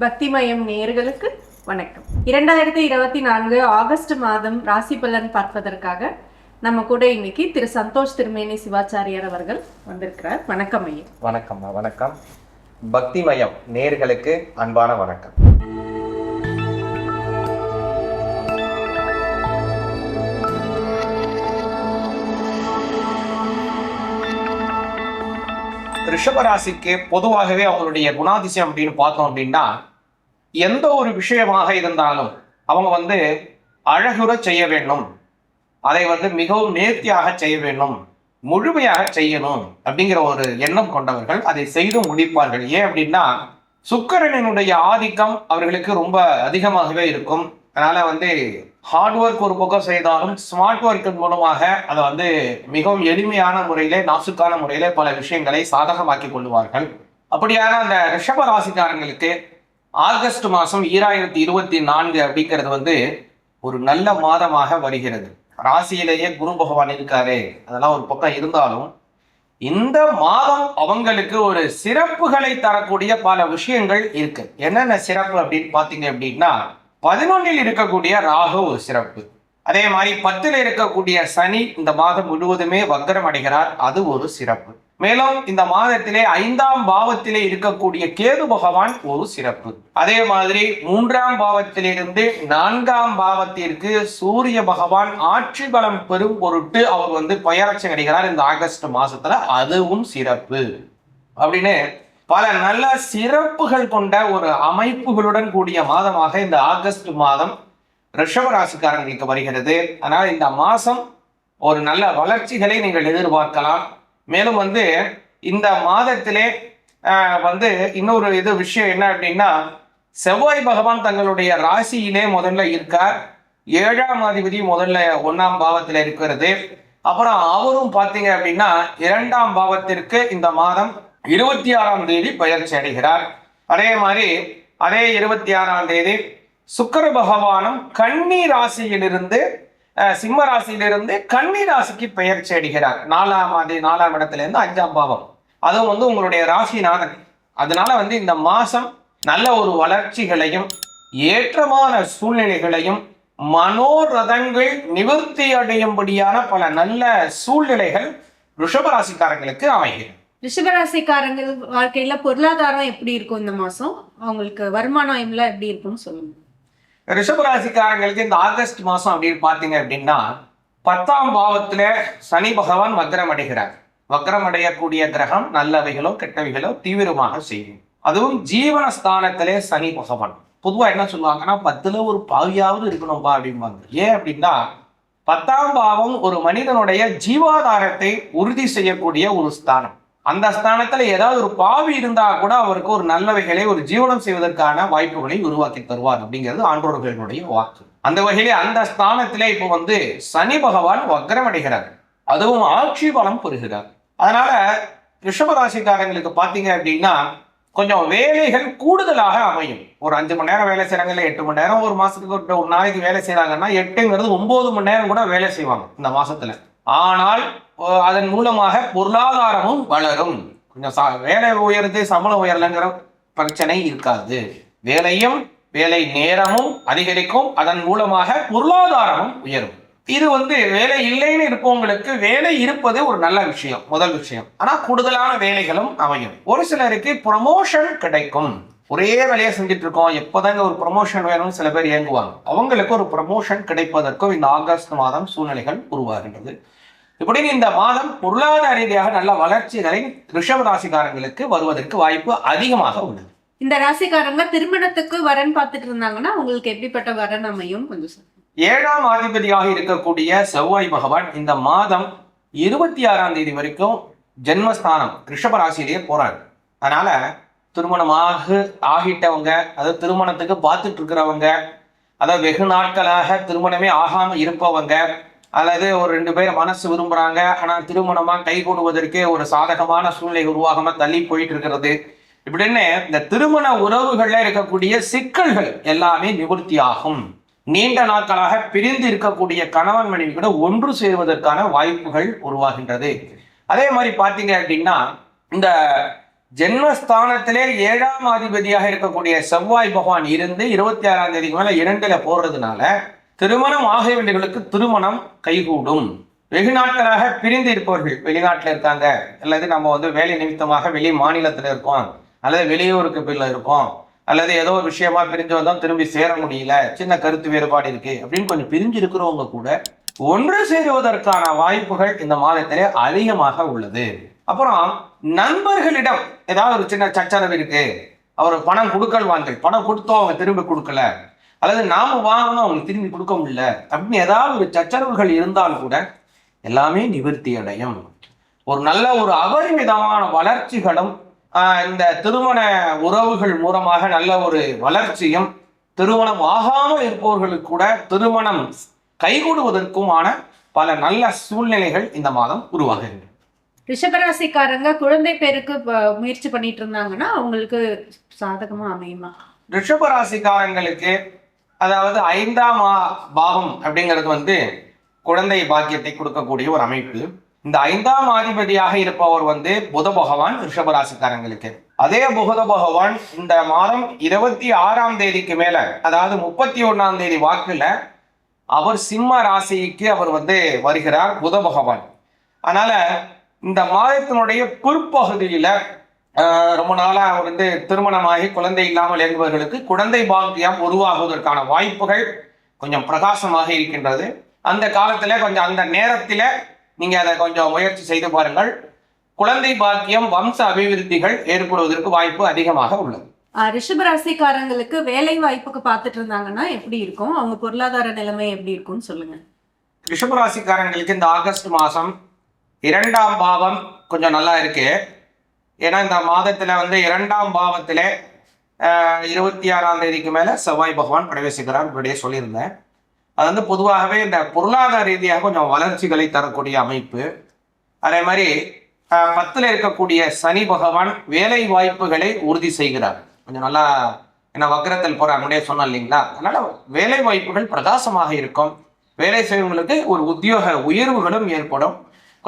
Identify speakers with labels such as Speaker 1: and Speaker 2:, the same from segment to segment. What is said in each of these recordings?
Speaker 1: பக்திமயம் நேயர்களுக்கு வணக்கம். இரண்டாயிரத்தி இருபத்தி நான்கு ஆகஸ்ட் மாதம் ராசி பலன் பார்ப்பதற்காக நம்ம கூட இன்னைக்கு திரு சந்தோஷ் திருமேனி சிவாச்சாரியார் அவர்கள் வந்திருக்கிறார். வணக்கம் ஐயா.
Speaker 2: வணக்கம்மா வணக்கம். பக்திமயம் நேர்களுக்கு அன்பான வணக்கம். ரிஷபராசிக்கு பொதுவாகவே அவங்களுடைய குணாதிசயம் அப்படின்னு பார்த்தோம் அப்படின்னா எந்த ஒரு விஷயமாக இருந்தாலும் அவங்க வந்து அழகுற செய்ய வேண்டும். அதை வந்து மிகவும் நேர்த்தியாக செய்ய வேண்டும். முழுமையாக செய்யணும் அப்படிங்கிற ஒரு எண்ணம் கொண்டவர்கள் அதை செய்து முடிப்பார்கள். ஏன் அப்படின்னா சுக்கரனினுடைய ஆதிக்கம் அவர்களுக்கு ரொம்ப அதிகமாகவே இருக்கும். அதனால வந்து ஹார்ட் ஒர்க் ஒரு பக்கம் செய்தாலும் ஸ்மார்ட் ஒர்க்கின் மூலமாக அதை வந்து மிகவும் எளிமையான முறையிலே நாசுக்கான முறையிலே பல விஷயங்களை சாதகமாக்கி கொள்வார்கள். அப்படியான அந்த ரிஷப ராசிக்காரங்களுக்கு ஆகஸ்ட் மாதம் ஈராயிரத்தி இருபத்தி நான்கு அப்படிங்கிறது வந்து ஒரு நல்ல மாதமாக வருகிறது. ராசியிலேயே குரு பகவான் இருக்காரு. அதெல்லாம் ஒரு பக்கம் இருந்தாலும் இந்த மாதம் அவங்களுக்கு ஒரு சிறப்புகளை தரக்கூடிய பல விஷயங்கள் இருக்கு. என்னென்ன சிறப்பு அப்படின்னு பார்த்தீங்க அப்படின்னா பதினொன்னில் இருக்கக்கூடிய ராகு ஒரு சிறப்பு. அதே மாதிரி பத்தில் இருக்கக்கூடிய சனி இந்த மாதம் முழுவதுமே வக்கரம் அடைகிறார். அது ஒரு சிறப்பு. மேலும் இந்த மாதத்திலே ஐந்தாம் பாவத்திலே இருக்கக்கூடிய கேது பகவான் ஒரு சிறப்பு. அதே மாதிரி மூன்றாம் பாவத்திலிருந்து நான்காம் பாவத்திற்கு சூரிய பகவான் ஆட்சி பலம் பெறும் பொருட்டு அவர் வந்து பெயரட்சி அடைகிறார் இந்த ஆகஸ்ட் மாசத்துல. அதுவும் சிறப்பு. அப்படின்னு பல நல்ல சிறப்புகள் கொண்ட ஒரு அமைப்புகளுடன் கூடிய மாதமாக இந்த ஆகஸ்ட் மாதம் ரிஷப ராசிக்காரங்களுக்கு வருகிறது. அதனால் இந்த மாசம் ஒரு நல்ல வளர்ச்சிகளை நீங்கள் எதிர்பார்க்கலாம். மேலும் வந்து இந்த மாதத்திலே வந்து இன்னொரு இது விஷயம் என்ன அப்படின்னா செவ்வாய் பகவான் தங்களுடைய ராசியிலே முதல்ல இருக்கார். ஏழாம் அதிபதி முதல்ல ஒன்னாம் பாவத்தில் இருக்கிறது. அப்புறம் அவரும் பார்த்தீங்க அப்படின்னா இரண்டாம் பாவத்திற்கு இந்த மாதம் இருபத்தி ஆறாம் தேதி பயிற்சி அடைகிறார். அதே மாதிரி அதே இருபத்தி ஆறாம் தேதி சுக்கர பகவானும் கன்னி ராசியிலிருந்து சிம்ம ராசியிலிருந்து கன்னி ராசிக்கு பெயர்ச்சி அடைகிறார் நாலாம் ஆதி நாலாம் இடத்துலேருந்து அஞ்சாம் பாவம். அதுவும் வந்து உங்களுடைய ராசிநாதன். அதனால வந்து இந்த மாதம் நல்ல ஒரு வளர்ச்சிகளையும் ஏற்றமான சூழ்நிலைகளையும் மனோரதங்கள் நிவர்த்தி அடையும்படியான பல நல்ல சூழ்நிலைகள் ரிஷபராசிக்காரங்களுக்கு அமைகிறது.
Speaker 1: ரிஷபராசிக்காரங்கள் வாழ்க்கையில பொருளாதாரம் எப்படி இருக்கும் இந்த மாசம்? அவங்களுக்கு வருமானம் எல்லாம் எப்படி இருக்கும்னு சொல்லுங்க.
Speaker 2: ரிஷபராசிக்காரங்களுக்கு இந்த ஆகஸ்ட் மாதம் அப்படின்னு பார்த்தீங்க அப்படின்னா பத்தாம் பாவத்தில் சனி பகவான் வக்ரம் அடைகிறார். வக்ரம் அடையக்கூடிய கிரகம் நல்லவைகளோ கெட்டவைகளோ தீவிரமாக செய்யும். அதுவும் ஜீவனஸ்தானத்திலே சனி பகவான். பொதுவாக என்ன சொல்லுவாங்கன்னா பத்தில் ஒரு பாவியாவது இருக்கணும்பா அப்படிம்பாங்க. ஏன் அப்படின்னா பத்தாம் பாவம் ஒரு மனிதனுடைய ஜீவாதாரத்தை உறுதி செய்யக்கூடிய ஒரு ஸ்தானம். அந்த ஸ்தானத்துல ஏதாவது ஒரு பாவி இருந்தா கூட அவருக்கு ஒரு நல்லவைகளை ஒரு ஜீவனம் செய்வதற்கான வாய்ப்புகளை உருவாக்கி தருவார் அப்படிங்கிறது ஆன்றோர்களுடைய வாக்கு. அந்த வகையிலே அந்த ஸ்தானத்திலே இப்போ வந்து சனி பகவான் வக்ரமடைகிறார். அதுவும் ஆட்சி பலம் பெறுகிறார். அதனால ரிஷபராசிக்காரங்களுக்கு பார்த்தீங்க அப்படின்னா கொஞ்சம் வேலைகள் கூடுதலாக அமையும். ஒரு அஞ்சு மணி நேரம் வேலை செய்றாங்க இல்லை எட்டு மணி நேரம் ஒரு மாசத்துக்கு ஒரு நாளைக்கு வேலை செய்கிறாங்கன்னா எட்டுங்கிறது ஒன்பது மணி நேரம் கூட வேலை செய்வாங்க இந்த மாசத்துல. ஆனால் அதன் மூலமாக பொருளாதாரமும் வளரும். கொஞ்சம் சா- வேலை உயர்ந்து சம்பளம் உயரலைங்கிற பிரச்சனை இருக்காது. வேலையும் வேலை நேரமும் அதிகரிக்கும். அதன் மூலமாக பொருளாதாரமும் உயரும். இது வந்து வேலை இல்லைன்னு இருப்பவங்களுக்கு வேலை இருப்பது ஒரு நல்ல விஷயம் முதல் விஷயம். ஆனால் கூடுதலான வேலைகளும் அமையும். ஒரு சிலருக்கு ப்ரமோஷன் கிடைக்கும். ஒரே வேலையை செஞ்சுட்டு இருக்கோம் எப்போதாங்க ஒரு ப்ரமோஷன் வேணும்னு சில பேர் இயங்குவாங்க அவங்களுக்கு ஒரு ப்ரமோஷன் கிடைப்பதற்கும் இந்த ஆகஸ்ட் மாதம் சூழ்நிலைகள் உருவாகின்றது. இப்படி இந்த மாதம் பொருளாதார ரீதியாக நல்ல வளர்ச்சிகளை ரிஷப ராசிக்காரங்களுக்கு வருவதற்கு வாய்ப்பு அதிகமாக உள்ளது.
Speaker 1: இந்த ராசிக்காரங்க திருமணத்துக்கு வரன் பார்த்துட்டு இருந்தாங்கன்னா உங்களுக்கு எப்படிப்பட்ட வரன் அமையும்? கொஞ்சம்
Speaker 2: ஏழாம் அதிபதியாக இருக்கக்கூடிய செவ்வாய் பகவான் இந்த மாதம் இருபத்தி ஆறாம் தேதி வரைக்கும் ஜென்மஸ்தானம் ரிஷப ராசியிலேயே போறாரு. அதனால திருமணமாக ஆகிட்டவங்க அதாவது திருமணத்துக்கு பார்த்துட்டு இருக்கிறவங்க அதாவது வெகு நாட்களாக திருமணமே ஆகாம இருப்பவங்க அல்லது ஒரு ரெண்டு பேர் மனசு விரும்புறாங்க. ஆனா திருமணமா கை கூடுவதற்கே ஒரு சாதகமான சூழ்நிலை உருவாகாம தள்ளி போயிட்டு இருக்கிறது. இப்படின்னு இந்த திருமண உறவுகள்ல இருக்கக்கூடிய சிக்கல்கள் எல்லாமே நிவர்த்தி ஆகும். நீண்ட நாட்களாக பிரிந்து இருக்கக்கூடிய கணவன் மனைவி கூட ஒன்று சேருவதற்கான வாய்ப்புகள் உருவாகின்றது. அதே மாதிரி பார்த்தீங்க அப்படின்னா இந்த ஜென்மஸ்தானத்திலே ஏழாம் அதிபதியாக இருக்கக்கூடிய செவ்வாய் பகவான் இருந்து இருபத்தி ஆறாம் தேதிக்கு மேல இரண்டுல போடுறதுனால திருமணம் ஆக திருமணம் கைகூடும். வெகு நாட்களாக பிரிந்து இருப்பவர்கள் வெளிநாட்டில் இருக்காங்க. அல்லது நம்ம வந்து வேலை நிமித்தமாக வெளி மாநிலத்தில் இருக்கோம். அல்லது வெளியூருக்கு பிள்ளை இருக்கோம். அல்லது ஏதோ ஒரு விஷயமா பிரிஞ்சு வந்தோம் திரும்பி சேர முடியல சின்ன கருத்து வேறுபாடு இருக்கு அப்படின்னு கொஞ்சம் பிரிஞ்சு இருக்கிறவங்க கூட ஒன்று சேருவதற்கான வாய்ப்புகள் இந்த மாதத்திலே அதிகமாக உள்ளது. அப்புறம் நண்பர்களிடம் ஏதாவது ஒரு சின்ன சச்சரவு இருக்கு. அவர் பணம் கொடுக்கல் வாங்கல். பணம் கொடுத்தோம் அவங்க திரும்பி கொடுக்கல. அல்லது நாம வாங்கணும் அவங்க திரும்பி கொடுக்க முடியல. அப்படின்னு ஏதாவது ஒரு சச்சரவுகள் இருந்தால் கூட எல்லாமே நிவர்த்தி அடையும். ஒரு நல்ல ஒரு அபரிமிதமான வளர்ச்சிகளும் இந்த திருமண உறவுகள் மூலமாக நல்ல ஒரு வளர்ச்சியும் திருமணம் ஆகாமல் இருப்பவர்களுக்கு கூட திருமணம் கைகூடுவதற்குமான பல நல்ல சூழ்நிலைகள் இந்த மாதம் உருவாகுகின்றன.
Speaker 1: ரிஷபராசிக்காரங்க குழந்தை பேருக்கு முயற்சி பண்ணிட்டு இருந்தாங்கன்னா அவங்களுக்கு சாதகமா அமையுமா?
Speaker 2: ரிஷபராசிக்காரங்களுக்கு அதாவது ஐந்தாம் ஆ- பாவம் அப்படிங்கிறது வந்து குழந்தை பாக்கியத்தை கொடுக்கக்கூடிய ஒரு அமைப்பு. இந்த ஐந்தாம் அதிபதியாக இருப்பவர் வந்து புத பகவான் ரிஷபராசிக்காரங்களுக்கு அதே புத பகவான் இந்த மாதம் இருபத்தி ஆறாம் தேதிக்கு மேல அதாவது முப்பத்தி ஒன்னாம் தேதி வாக்குல அவர் சிம்ம ராசிக்கு அவர் வந்து வருகிறார் புத பகவான். அதனால இந்த மாதத்தினுடைய பிற்பகுதியில ரொம்ப நாளா அவர் வந்து திருமணமாகி குழந்தை இல்லாமல் இயங்குபவர்களுக்கு குழந்தை பாக்கியம் உருவாகுவதற்கான வாய்ப்புகள் கொஞ்சம் பிரகாசமாக இருக்கின்றது. அந்த காலத்துல கொஞ்சம் அந்த நேரத்துல நீங்க அதை கொஞ்சம் முயற்சி செய்து பாருங்கள். குழந்தை பாக்கியம் வம்ச அபிவிருத்திகள் ஏற்படுவதற்கு வாய்ப்பு அதிகமாக உள்ளது.
Speaker 1: ரிஷபராசிக்காரங்களுக்கு வேலை வாய்ப்புக்கு பார்த்துட்டு இருந்தாங்கன்னா எப்படி இருக்கும்? அவங்க பொருளாதார நிலைமை எப்படி இருக்கும்னு சொல்லுங்க.
Speaker 2: ரிஷபராசிக்காரங்களுக்கு இந்த ஆகஸ்ட் மாதம் இரண்டாம் பாவம் கொஞ்சம் நல்லா இருக்கு. ஏன்னா இந்த மாதத்துல வந்து இரண்டாம் பாவத்துல இருபத்தி ஆறாம் தேதிக்கு மேல செவ்வாய் பகவான் பிரவேசிக்கிறார் இப்படியே சொல்லியிருந்தேன். அது வந்து பொதுவாகவே இந்த பொருளாதார ரீதியாக கொஞ்சம் வளர்ச்சிகளை தரக்கூடிய அமைப்பு. அதே மாதிரி பத்தில் பத்துல இருக்கக்கூடிய சனி பகவான் வேலை வாய்ப்புகளை உறுதி செய்கிறார். கொஞ்சம் நல்லா என்ன வக்கரத்தில் போறாங்க முன்னே சொன்னோம் இல்லைங்களா? அதனால வேலை வாய்ப்புகள் பிரகாசமாக இருக்கும். வேலை செய்வங்களுக்கு ஒரு உத்தியோக உயர்வுகளும் ஏற்படும்.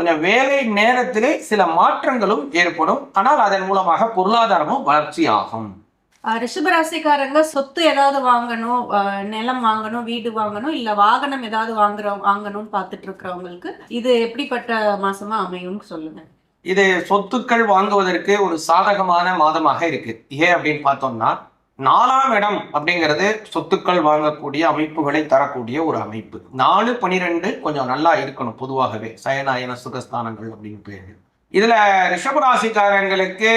Speaker 2: கொஞ்சம் வேலை நேரத்திலே சில மாற்றங்களும் ஏற்படும். ஆனால் அதன் மூலமாக பொருளாதாரமும் வளர்ச்சி ஆகும்
Speaker 1: ரிஷபராசிக்காரங்க சொத்து ஏதாவது வாங்கணும் நிலம் வாங்கணும் வீடு வாங்கணும் இல்ல வாகனம் ஏதாவது வாங்குற வாங்கணும்னு பார்த்துட்டு இருக்கிறவங்களுக்கு இது எப்படிப்பட்ட மாசமா அமையும்னு சொல்லுங்க.
Speaker 2: இது சொத்துக்கள் வாங்குவதற்கு ஒரு சாதகமான மாதமாக இருக்கு. ஏன் அப்படின்னு பார்த்தோம்னா நாலாம் இடம் அப்படிங்கிறது சொத்துக்கள் வாங்கக்கூடிய அமைப்புகளை தரக்கூடிய ஒரு அமைப்பு. நாலு பனிரெண்டு கொஞ்சம் நல்லா இருக்கணும் பொதுவாகவே. சயனாயன சுகஸ்தானங்கள் அப்படின்னு பேரு. இதுல ரிஷபராசிக்காரங்களுக்கு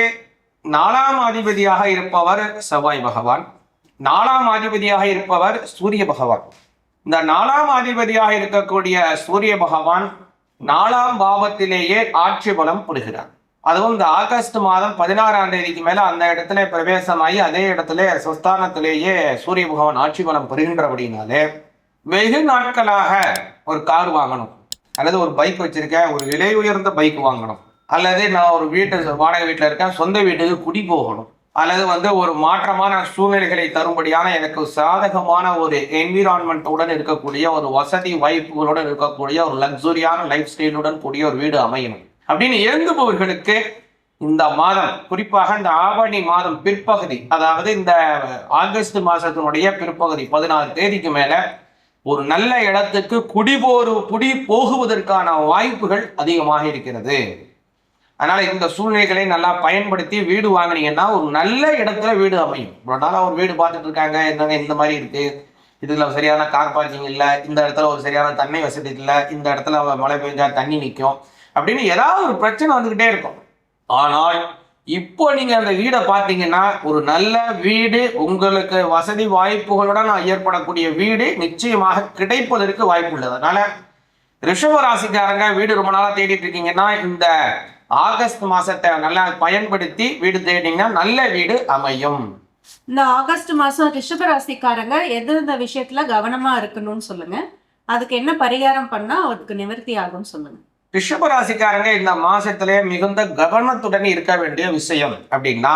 Speaker 2: நாலாம் அதிபதியாக இருப்பவர் செவ்வாய் பகவான். நாலாம் அதிபதியாக இருப்பவர் சூரிய பகவான். இந்த நாலாம் அதிபதியாக இருக்கக்கூடிய சூரிய பகவான் நாலாம் பாவத்திலேயே ஆட்சி பலம் பெறுகிறார் அதுவும் இந்த ஆகஸ்ட் மாதம் பதினாறாம் தேதிக்கு மேல அந்த இடத்துல பிரவேசமாகி அதே இடத்துல சுஸ்தானத்திலேயே சூரிய பகவான் ஆட்சி பலம் அப்படின்னாலே வெகு நாட்களாக ஒரு கார் வாங்கணும். அல்லது ஒரு பைக் வச்சிருக்கேன் ஒரு விலை உயர்ந்த பைக் வாங்கணும். அல்லது நான் ஒரு வீட்டு வாடகை வீட்டில் இருக்கேன் சொந்த வீட்டுக்கு குடி போகணும். அல்லது வந்து ஒரு மாற்றமான சூழ்நிலைகளை தரும்படியான எனக்கு சாதகமான ஒரு என்விரான்மெண்ட்டுடன் இருக்கக்கூடிய ஒரு வசதி வாய்ப்புகளுடன் இருக்கக்கூடிய ஒரு லக்ஸுரியான லைஃப் ஸ்டைலுடன் கூடிய ஒரு வீடு அமையணும். அப்படின்னு இயங்குபவர்களுக்கு இந்த மாதம் குறிப்பாக இந்த ஆவணி மாதம் பிற்பகுதி அதாவது இந்த ஆகஸ்ட் மாதத்தினுடைய பிற்பகுதி பதினாறு தேதிக்கு மேலே ஒரு நல்ல இடத்துக்கு குடிபோரு குடி போகுவதற்கான வாய்ப்புகள் அதிகமாக இருக்கிறது. அதனால இந்த சூழ்நிலைகளை நல்லா பயன்படுத்தி வீடு வாங்குனீங்கன்னா ஒரு நல்ல இடத்துல வீடு அமையும். இவ்வளோ நாள் அவர் வீடு பார்த்துட்டு இருக்காங்க என்னங்க இந்த மாதிரி இருக்கு? இதுல சரியான கார் பார்க்கிங் இல்லை இந்த இடத்துல ஒரு சரியான தண்ணி வசதி இல்லை இந்த இடத்துல மழை பெஞ்சா தண்ணி நிற்கும் அப்படின்னு ஏதாவது ஒரு பிரச்சனை வந்துக்கிட்டே இருக்கும். ஆனால் இப்போ நீங்கள் அந்த வீடை பார்த்தீங்கன்னா ஒரு நல்ல வீடு உங்களுக்கு வசதி வாய்ப்புகளுடன் ஏற்படக்கூடிய வீடு நிச்சயமாக கிடைப்பதற்கு வாய்ப்பு உள்ளது அதனால ரிஷப ராசிக்காரங்க வீடு ரொம்ப நாளாக தேடிட்டு இருக்கீங்கன்னா இந்த ஆகஸ்ட் மாசத்தை நல்லா பயன்படுத்தி வீடு தேடிங்கன்னா நல்ல வீடு அமையும்.
Speaker 1: இந்த ஆகஸ்ட் மாசம் ரிஷபராசிக்காரங்க எது இந்த விஷயத்துல கவனமா இருக்கணும்னு சொல்லுங்க. அதுக்கு என்ன பரிகாரம் பண்ணா அவருக்கு நிவர்த்தி ஆகும்னு சொல்லுங்க.
Speaker 2: ரிஷபராசிக்காரங்க இந்த மாசத்திலே மிகுந்த கவனத்துடன் இருக்க வேண்டிய விஷயம் அப்படின்னா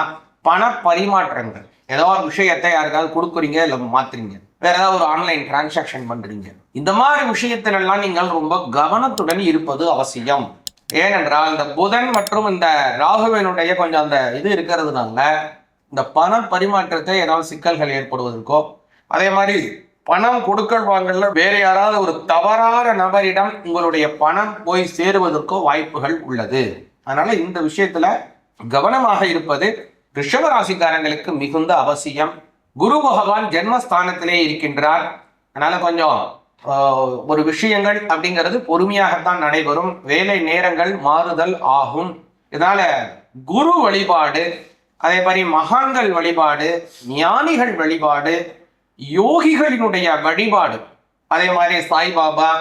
Speaker 2: பண பரிமாற்றங்கள் ஏதோ ஒரு விஷயத்தை யாருக்காவது கொடுக்குறீங்க இல்லை மாத்துறீங்க. வேற ஏதாவது ஒரு ஆன்லைன் டிரான்சாக்ஷன் பண்றீங்க. இந்த மாதிரி விஷயத்துல எல்லாம் நீங்கள் ரொம்ப கவனத்துடன் இருப்பது அவசியம். ஏனென்றால் இந்த புதன் மற்றும் இந்த ராகுவினுடைய கொஞ்சம் அந்த இது இருக்கிறதுனால இந்த பண பரிமாற்றத்தை ஏதாவது சிக்கல்கள் ஏற்படுவதற்கோ அதே மாதிரி பணம் கொடுக்கல் வாங்கல வேற யாராவது ஒரு தவறான நபரிடம் உங்களுடைய பணம் போய் சேருவதற்கோ வாய்ப்புகள் உள்ளது. அதனால இந்த விஷயத்துல கவனமாக இருப்பது ரிஷபராசிக்காரங்களுக்கு மிகுந்த அவசியம். குரு பகவான் ஜென்மஸ்தானத்திலே இருக்கின்றார். அதனால கொஞ்சம் ஒரு விஷயங்கள் அப்படிங்கிறது பொறுமையாகத்தான் நடைபெறும். வேலை நேரங்கள் மாறுதல் ஆகும். இதனால குரு வழிபாடு அதே மாதிரி மகான்கள் வழிபாடு ஞானிகள் வழிபாடு யோகிகளினுடைய வழிபாடு. அதே மாதிரி சாய்பாபா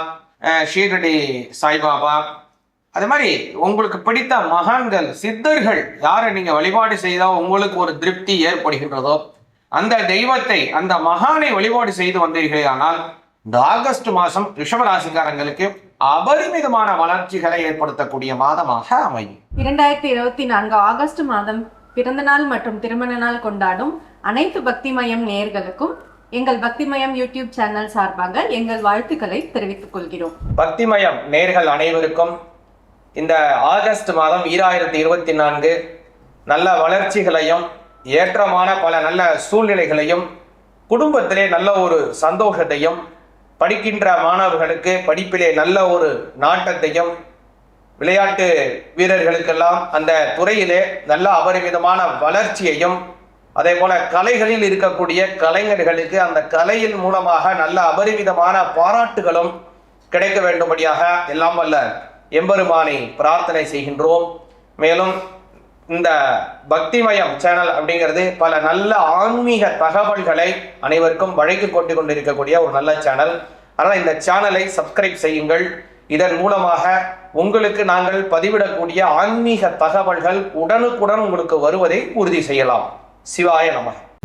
Speaker 2: ஷீரடி சாய்பாபா. அதே மாதிரி உங்களுக்கு பிடித்த மகான்கள் சித்தர்கள் யாரை நீங்க வழிபாடு செய்தால் உங்களுக்கு ஒரு திருப்தி ஏற்படுகின்றதோ அந்த தெய்வத்தை அந்த மகானை வழிபாடு செய்து வந்தீர்களே ஆனால் இந்த ஆகஸ்ட் மாதம் ரிஷபராசிக்காரங்களுக்கு அபரிமிதமான வளர்ச்சிகளை ஏற்படுத்தக்கூடிய மாதமாக அமையும்.
Speaker 1: இரண்டாயிரத்தி இருபத்தி நான்கு ஆகஸ்ட் மாதம் பிறந்த நாள் மற்றும் திருமண நாள் கொண்டாடும் அனைத்து பக்தி மயம் நேயர்களுக்கும் எங்கள் பக்திமயம் யூடியூப் சேனல் சார்பாக எங்கள் வாழ்த்துக்களை தெரிவித்துக் கொள்கிறோம்.
Speaker 2: பக்திமயம் நேர்கள் அனைவருக்கும் இந்த ஆகஸ்ட் மாதம் ஈராயிரத்தி இருபத்தி நான்கு நல்ல வளர்ச்சிகளையும் ஏற்றமான பல நல்ல சூழ்நிலைகளையும் குடும்பத்திலே நல்ல ஒரு சந்தோஷத்தையும் படிக்கின்ற மாணவர்களுக்கு படிப்பிலே நல்ல ஒரு நாட்டத்தையும் விளையாட்டு வீரர்களுக்கெல்லாம் அந்த துறையிலே நல்ல அபரிமிதமான வளர்ச்சியையும் அதே போல கலைகளில் இருக்கக்கூடிய கலைஞர்களுக்கு அந்த கலையின் மூலமாக நல்ல அபரிமிதமான பாராட்டுகளும் கிடைக்க வேண்டும்படியாக எல்லாம் வல்ல எம்பெருமானை பிரார்த்தனை செய்கின்றோம். மேலும் இந்த பக்திமயம் சேனல் அப்படிங்கிறது பல நல்ல ஆன்மீக தகவல்களை அனைவருக்கும் வழங்கி கொண்டு கொண்டிருக்கக்கூடிய ஒரு நல்ல சேனல். அதனால் இந்த சேனலை சப்ஸ்கிரைப் செய்யுங்கள். இதன் மூலமாக உங்களுக்கு நாங்கள் பதிவிடக்கூடிய ஆன்மீக தகவல்கள் உடனுக்குடன் உங்களுக்கு வருவதை உறுதி செய்யலாம். சிவாய நமः.